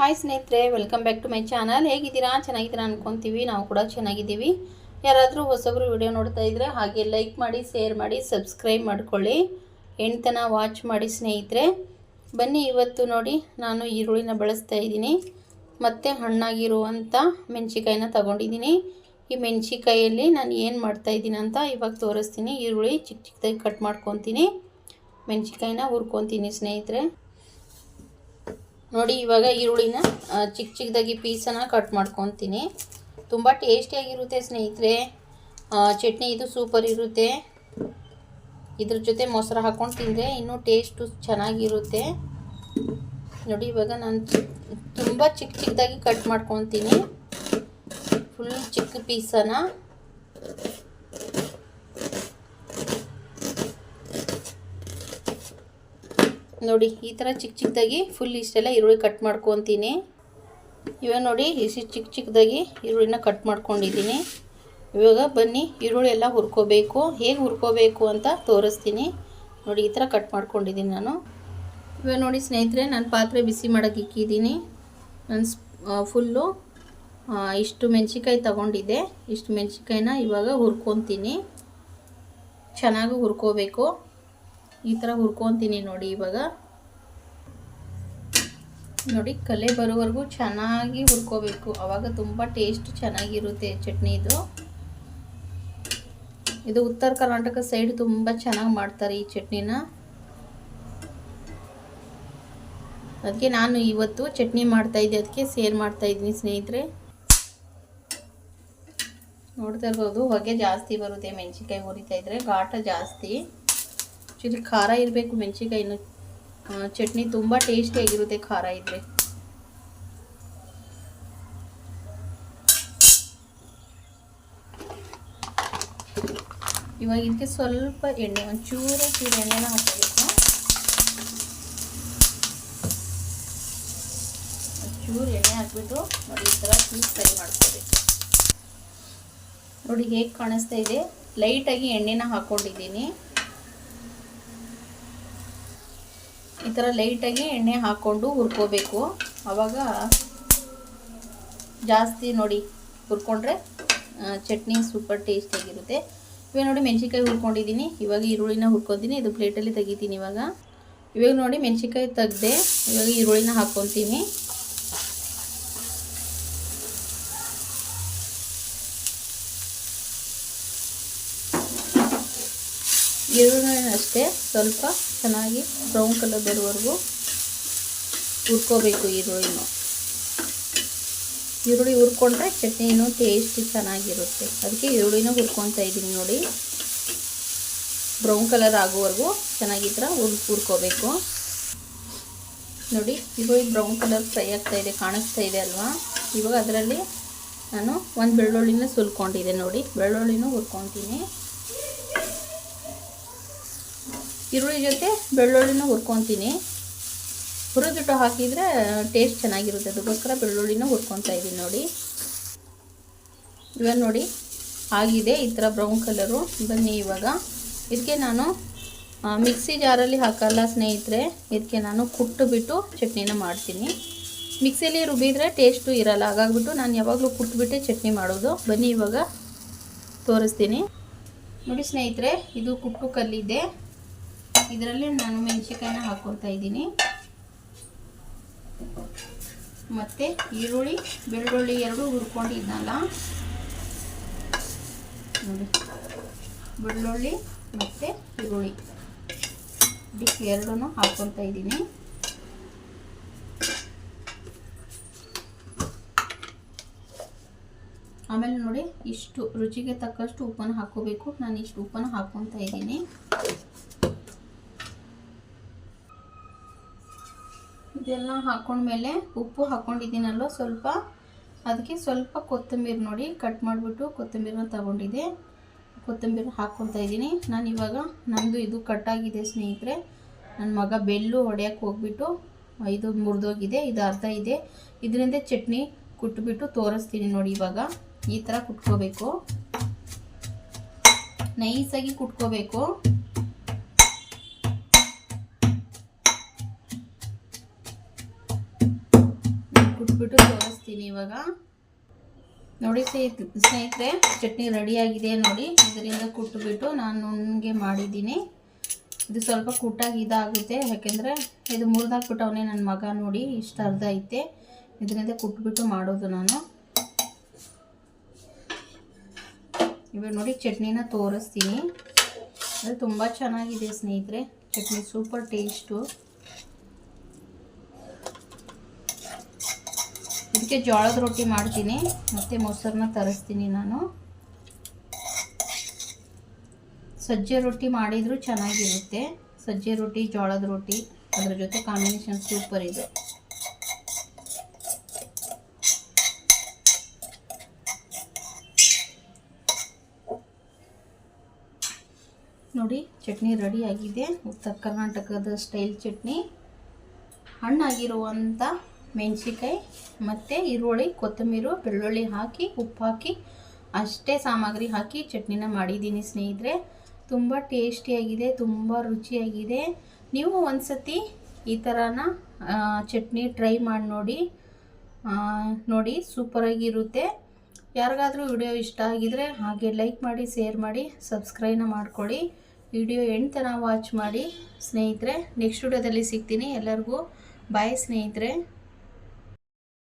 Hi ಸ್ನೇಹಿತರೆ welcome back to my channel ಹೇಗಿದ್ದೀರಾ? ಚೆನ್ನಾಗಿದ್ದೀರಾ ಅನ್ಕೊತೀವಿ. ನಾವು ಕೂಡ ಚೆನ್ನಾಗಿದ್ದೀವಿ. ಯಾರಾದರೂ ಹೊಸಬ್ರು ವಿಡಿಯೋ ನೋಡ್ತಾ ಇದ್ದರೆ ಹಾಗೆ ಲೈಕ್ ಮಾಡಿ ಶೇರ್ ಮಾಡಿ ಸಬ್ಸ್ಕ್ರೈಬ್ ಮಾಡ್ಕೊಳ್ಳಿ. ಎಂಟನ ವಾಚ್ ಮಾಡಿ ಸ್ನೇಹಿತರೆ. ಬನ್ನಿ ಇವತ್ತು ನೋಡಿ, ನಾನು ಈರುಳ್ಳಿನ ಬಳಸ್ತಾ ಇದ್ದೀನಿ. ಮತ್ತು ಹಣ್ಣಾಗಿರುವಂಥ ಮೆಣಸಿಕಾಯಿನ ತಗೊಂಡಿದ್ದೀನಿ. ಈ ಮೆಣಸಿಕಾಯಲ್ಲಿ ನಾನು ಏನು ಮಾಡ್ತಾ ಇದ್ದೀನಿ ಅಂತ ಇವಾಗ ತೋರಿಸ್ತೀನಿ. ಈರುಳ್ಳಿ ಚಿಕ್ಕ ಚಿಕ್ಕದಾಗಿ ಕಟ್ ಮಾಡ್ಕೊತೀನಿ. ಮೆಣಸಿಕಾಯಿನ ಹುರ್ಕೊತೀನಿ ಸ್ನೇಹಿತರೆ. ನೋಡಿ, ಇವಾಗ ಈರುಳ್ಳಿನ ಚಿಕ್ಕ ಚಿಕ್ಕದಾಗಿ ಪೀಸನ್ನು ಕಟ್ ಮಾಡ್ಕೊತೀನಿ. ತುಂಬ ಟೇಸ್ಟಿಯಾಗಿರುತ್ತೆ ಸ್ನೇಹಿತರೆ. ಚಟ್ನಿ ಇದು ಸೂಪರ್ ಇರುತ್ತೆ. ಇದ್ರ ಜೊತೆ ಮೊಸರು ಹಾಕ್ಕೊಂಡು ತಿಂದರೆ ಇನ್ನೂ ಟೇಸ್ಟು ಚೆನ್ನಾಗಿರುತ್ತೆ. ನೋಡಿ, ಇವಾಗ ನಾನು ತುಂಬ ಚಿಕ್ಕ ಚಿಕ್ಕದಾಗಿ ಕಟ್ ಮಾಡ್ಕೊತೀನಿ. ಫುಲ್ ಚಿಕ್ಕ ಪೀಸನ್ನು. ನೋಡಿ, ಈ ಥರ ಚಿಕ್ಕ ಚಿಕ್ಕದಾಗಿ ಫುಲ್ ಇಷ್ಟೆಲ್ಲ ಈರುಳ್ಳಿ ಕಟ್ ಮಾಡ್ಕೊತೀನಿ. ಇವಾಗ ನೋಡಿ ಇಷ್ಟು ಚಿಕ್ಕ ಚಿಕ್ಕದಾಗಿ ಈರುಳ್ಳಿನ ಕಟ್ ಮಾಡ್ಕೊಂಡಿದ್ದೀನಿ. ಇವಾಗ ಬನ್ನಿ, ಈರುಳ್ಳಿ ಎಲ್ಲ ಹುರ್ಕೋಬೇಕು. ಹೇಗೆ ಹುರ್ಕೋಬೇಕು ಅಂತ ತೋರಿಸ್ತೀನಿ. ನೋಡಿ, ಈ ಥರ ಕಟ್ ಮಾಡ್ಕೊಂಡಿದ್ದೀನಿ ನಾನು. ಇವಾಗ ನೋಡಿ ಸ್ನೇಹಿತರೆ, ನಾನು ಪಾತ್ರೆ ಬಿಸಿ ಮಾಡೋಕ್ಕೆ ಇಕ್ಕಿದ್ದೀನಿ. ನಾನು ಫುಲ್ಲು ಇಷ್ಟು ಮೆಣಸಿಕಾಯಿ ತಗೊಂಡಿದ್ದೆ. ಇಷ್ಟು ಮೆಣಸಿಕಾಯಿನ ಇವಾಗ ಹುರ್ಕೊತೀನಿ. ಚೆನ್ನಾಗಿ ಹುರ್ಕೋಬೇಕು. ಈ ಥರ ಹುರ್ಕೊತೀನಿ ನೋಡಿ ಇವಾಗ. ನೋಡಿ ಕಲೆ ಬರೋವರೆಗೂ ಚೆನ್ನಾಗಿ ಹುರ್ಕೋಬೇಕು. ಆವಾಗ ತುಂಬ ಟೇಸ್ಟ್ ಚೆನ್ನಾಗಿರುತ್ತೆ ಚಟ್ನಿ ಇದು. ಉತ್ತರ ಕರ್ನಾಟಕ ಸೈಡ್ ತುಂಬ ಚೆನ್ನಾಗಿ ಮಾಡ್ತಾರೆ ಈ ಚಟ್ನಿನ. ಅದಕ್ಕೆ ನಾನು ಇವತ್ತು ಚಟ್ನಿ ಮಾಡ್ತಾ ಇದ್ದೆ. ಅದಕ್ಕೆ ಸೇರ್ ಮಾಡ್ತಾ ಇದ್ದೀನಿ ಸ್ನೇಹಿತರೆ. ನೋಡ್ತಾ ಇರ್ಬೋದು, ಹೊಗೆ ಜಾಸ್ತಿ ಬರುತ್ತೆ, ಮೆಣಸಿನ್ಕಾಯಿ ಹುರಿತಾ ಇದ್ರೆ ಘಾಟ ಜಾಸ್ತಿ. ಆ್ಯಕ್ಚುಲಿ ಖಾರ ಇರಬೇಕು ಮೆಣಸಿಕಾಯಿನ ಚಟ್ನಿ ತುಂಬ ಟೇಸ್ಟಿಯಾಗಿರುತ್ತೆ ಖಾರ ಇದ್ದರೆ ಇವಾಗ ಇದಕ್ಕೆ ಸ್ವಲ್ಪ ಎಣ್ಣೆ, ಒಂಚೂರು ಚೂರು ಎಣ್ಣೆನ ಹಾಕೋಬೇಕು. ಚೂರು ಎಣ್ಣೆ ಹಾಕ್ಬಿಟ್ಟು ನೋಡಿ ಈ ಥರ ಚೂಸ್ ಫ್ರೈ ಮಾಡ್ಕೋಬೇಕು. ನೋಡಿ ಹೇಗೆ ಕಾಣಿಸ್ತಾ ಇದೆ. ಲೈಟಾಗಿ ಎಣ್ಣೆನ ಹಾಕ್ಕೊಂಡಿದ್ದೀನಿ ಈ ಥರ ಲೈಟಾಗಿ ಎಣ್ಣೆ ಹಾಕ್ಕೊಂಡು ಹುರ್ಕೋಬೇಕು. ಆವಾಗ ಜಾಸ್ತಿ ನೋಡಿ ಹುರ್ಕೊಂಡ್ರೆ ಚಟ್ನಿ ಸೂಪರ್ ಟೇಸ್ಟಿಯಾಗಿರುತ್ತೆ ಇವಾಗ ನೋಡಿ ಮೆಣಸಿನ್ಕಾಯಿ ಹುರ್ಕೊಂಡಿದ್ದೀನಿ. ಇವಾಗ ಈರುಳ್ಳಿನ ಹುರ್ಕೊತೀನಿ. ಇದು ಪ್ಲೇಟಲ್ಲಿ ತೆಗಿತೀನಿ ಇವಾಗ. ಇವಾಗ ನೋಡಿ ಮೆಣಸಿನ್ಕಾಯಿ ತೆಗ್ದೆ ಇವಾಗ ಈರುಳ್ಳಿನ ಹಾಕ್ಕೊತೀನಿ ಈರುಳ್ಳಿ ಅಷ್ಟೇ ಸ್ವಲ್ಪ ಚೆನ್ನಾಗಿ ಬ್ರೌನ್ ಕಲರ್ ಬರುವವರೆಗೂ ಹುರ್ಕೋಬೇಕು ಈರುಳ್ಳಿನೂ. ಈರುಳ್ಳಿ ಹುರ್ಕೊಂಡ್ರೆ ಚಟ್ನಿನೂ ಟೇಸ್ಟ್ ಚೆನ್ನಾಗಿರುತ್ತೆ. ಅದಕ್ಕೆ ಈರುಳ್ಳಿನೂ ಹುರ್ಕೊತಾ ಇದ್ದೀನಿ ನೋಡಿ. ಬ್ರೌನ್ ಕಲರ್ ಆಗೋವರೆಗೂ ಚೆನ್ನಾಗಿ ಹುರ್, ಹುರ್ಕೋಬೇಕು. ನೋಡಿ, ಈರುಳ್ಳಿ ಬ್ರೌನ್ ಕಲರ್ ಫ್ರೈ ಆಗ್ತಾ ಇದೆ, ಕಾಣಿಸ್ತಾ ಇದೆ ಅಲ್ವಾ? ಇವಾಗ ಅದರಲ್ಲಿ ನಾನು ಒಂದು ಬೆಳ್ಳುಳ್ಳಿನ ಸುಲ್ಕೊಂಡಿದೆ ನೋಡಿ. ಬೆಳ್ಳುಳ್ಳಿನೂ ಹುರ್ಕೊತೀನಿ. ಈರುಳ್ಳಿ ಜೊತೆ ಬೆಳ್ಳುಳ್ಳಿನ ಹುರ್ಕೊತೀನಿ. ಹುರಿದಿಟ್ಟು ಹಾಕಿದರೆ ಟೇಸ್ಟ್ ಚೆನ್ನಾಗಿರುತ್ತೆ. ಅದಕ್ಕೋಸ್ಕರ ಬೆಳ್ಳುಳ್ಳಿನ ಹುರ್ಕೊತಾ ಇದ್ದೀನಿ ನೋಡಿ. ಇವಾಗ ನೋಡಿ, ಆಗಿದೆ ಈ ಥರ ಬ್ರೌನ್ ಕಲರು ಬನ್ನಿ ಇವಾಗ. ಇದಕ್ಕೆ ನಾನು ಮಿಕ್ಸಿ ಜಾರಲ್ಲಿ ಹಾಕಲ್ಲ ಸ್ನೇಹಿತರೆ, ಇದಕ್ಕೆ ನಾನು ಕುಟ್ಟು ಬಿಟ್ಟು ಚಟ್ನಿನ ಮಾಡ್ತೀನಿ. ಮಿಕ್ಸಿಲಿ ರುಬ್ಬಿದ್ರೆ ಟೇಸ್ಟು ಇರಲ್ಲ. ಹಾಗಾಗ್ಬಿಟ್ಟು ನಾನು ಯಾವಾಗಲೂ ಕುಟ್ಬಿಟ್ಟೆ ಚಟ್ನಿ ಮಾಡೋದು. ಬನ್ನಿ ಇವಾಗ ತೋರಿಸ್ತೀನಿ. ನೋಡಿ ಸ್ನೇಹಿತರೆ, ಇದು ಕುಟ್ಟು ಕಲ್ಲಿದೆ. ಇದರಲ್ಲಿ ನಾನು ಮೆಣಸಿನ್ಕಾಯಿನ ಹಾಕ್ಕೊಳ್ತಾ ಇದ್ದೀನಿ. ಮತ್ತು ಈರುಳ್ಳಿ, ಬೆಳ್ಳುಳ್ಳಿ ಎರಡು ಹುರ್ಕೊಂಡಿದ್ನಲ್ಲ? ನೋಡಿ. ಬೆಳ್ಳುಳ್ಳಿ ಮತ್ತು ಈರುಳ್ಳಿ. ಡಿಶ್ ಎರಡೂ ಹಾಕ್ಕೊಳ್ತಾ ಇದ್ದೀನಿ. ಆಮೇಲೆ ನೋಡಿ, ಇಷ್ಟು ರುಚಿಗೆ ತಕ್ಕಷ್ಟು ಉಪ್ಪನ್ನು ಹಾಕೋಬೇಕು. ನಾನು ಇಷ್ಟು ಉಪ್ಪನ್ನು ಹಾಕ್ಕೊತಾ ಇದ್ದೀನಿ. ಇದೆಲ್ಲ ಹಾಕೊಂಡ್ಮೇಲೆ ಉಪ್ಪು ಹಾಕ್ಕೊಂಡಿದ್ದೀನಲ್ವ ಸ್ವಲ್ಪ? ಅದಕ್ಕೆ ಸ್ವಲ್ಪ ಕೊತ್ತಂಬರಿ ನೋಡಿ ಕಟ್ ಮಾಡಿಬಿಟ್ಟು ಕೊತ್ತಂಬರಿನ ತಗೊಂಡಿದ್ದೆ. ಕೊತ್ತಂಬರಿ ಹಾಕ್ಕೊತಾ ಇದ್ದೀನಿ. ನಾನು ಇವಾಗ ನಂದು ಇದು ಕಟ್ಟಾಗಿದೆ ಸ್ನೇಹಿತರೆ. ನನ್ನ ಮಗ ಬೆಲ್ಲು ಹೊಡೆಯೋಕ್ಕೆ ಹೋಗ್ಬಿಟ್ಟು ಇದು ಮುರಿದೋಗಿದೆ, ಇದು ಅರ್ಧ ಇದೆ. ಇದರಿಂದ ಚಟ್ನಿ ಕುಟ್ಬಿಟ್ಟು ತೋರಿಸ್ತೀನಿ ನೋಡಿ ಇವಾಗ. ಈ ಥರ ಕುಟ್ಕೋಬೇಕು. ನೈಸಾಗಿ ಕುಟ್ಕೋಬೇಕು. ತೋರಿಸ್ತೀನಿ ಇವಾಗ. ನೋಡಿ ಸ್ನೇಹಿತ, ಸ್ನೇಹಿತರೆ, ಚಟ್ನಿ ರೆಡಿಯಾಗಿದೆ ನೋಡಿ. ಇದರಿಂದ ಕುಟ್ಟುಬಿಟ್ಟು ನಾನು ನುಣ್ಣಗೆ ಮಾಡಿದ್ದೀನಿ. ಇದು ಸ್ವಲ್ಪ ಕುಟ್ಟಾಗಿ ಇದಾಗುತ್ತೆ. ಯಾಕೆಂದರೆ ಇದು ಮುರಿದಾಕ್ಬಿಟ್ಟವನೇ ನನ್ನ ಮಗ ನೋಡಿ, ಇಷ್ಟು ಅರ್ಧ ಐತೆ. ಇದರಿಂದ ಕುಟ್ಬಿಟ್ಟು ಮಾಡೋದು ನಾನು. ಇವಾಗ ನೋಡಿ ಚಟ್ನಿನ ತೋರಿಸ್ತೀನಿ. ಅದು ತುಂಬ ಚೆನ್ನಾಗಿದೆ ಸ್ನೇಹಿತರೆ. Chutney super taste. ಇದಕ್ಕೆ ಜೋಳದ ರೊಟ್ಟಿ ಮಾಡ್ತೀನಿ. ಮತ್ತು ಮೊಸರನ್ನ ತರಿಸ್ತೀನಿ ನಾನು. ಸಜ್ಜೆ ರೊಟ್ಟಿ ಮಾಡಿದರೂ ಚೆನ್ನಾಗಿರುತ್ತೆ. ಸಜ್ಜೆ ರೊಟ್ಟಿ, ಜೋಳದ ರೊಟ್ಟಿ, ಅದರ ಜೊತೆ ಕಾಂಬಿನೇಷನ್ ಸೂಪರ್ ಇದೆ. ನೋಡಿ, ಚಟ್ನಿ ರೆಡಿ ಆಗಿದೆ. ಉತ್ತರ ಕರ್ನಾಟಕದ ಸ್ಟೈಲ್ ಚಟ್ನಿ. ಹಣ್ಣಾಗಿರುವಂಥ ಮೆಣಸಿಕಾಯಿ ಮತ್ತು ಈರುಳ್ಳಿ, ಕೊತ್ತಂಬರಿ, ಬೆಳ್ಳುಳ್ಳಿ ಹಾಕಿ, ಉಪ್ಪು ಹಾಕಿ, ಅಷ್ಟೇ ಸಾಮಗ್ರಿ ಹಾಕಿ ಚಟ್ನಿನ ಮಾಡಿದ್ದೀನಿ ಸ್ನೇಹಿತರೆ. ತುಂಬ ಟೇಸ್ಟಿಯಾಗಿದೆ, ತುಂಬ ರುಚಿಯಾಗಿದೆ. ನೀವು ಒಂದ್ಸತಿ ಈ ಥರನ ಚಟ್ನಿ ಟ್ರೈ ಮಾಡಿ ನೋಡಿ ನೋಡಿ ಸೂಪರಾಗಿರುತ್ತೆ. ಯಾರಿಗಾದರೂ ವಿಡಿಯೋ ಇಷ್ಟ ಆಗಿದರೆ ಹಾಗೆ ಲೈಕ್ ಮಾಡಿ, ಶೇರ್ ಮಾಡಿ, ಸಬ್ಸ್ಕ್ರೈಬ್ನ ಮಾಡ್ಕೊಳ್ಳಿ ವಿಡಿಯೋ ಥರ ವಾಚ್ ಮಾಡಿ ಸ್ನೇಹಿತರೆ. ನೆಕ್ಸ್ಟ್ ವಿಡಿಯೋದಲ್ಲಿ ಸಿಗ್ತೀನಿ ಎಲ್ಲರಿಗೂ. ಬಾಯ್ ಸ್ನೇಹಿತರೆ.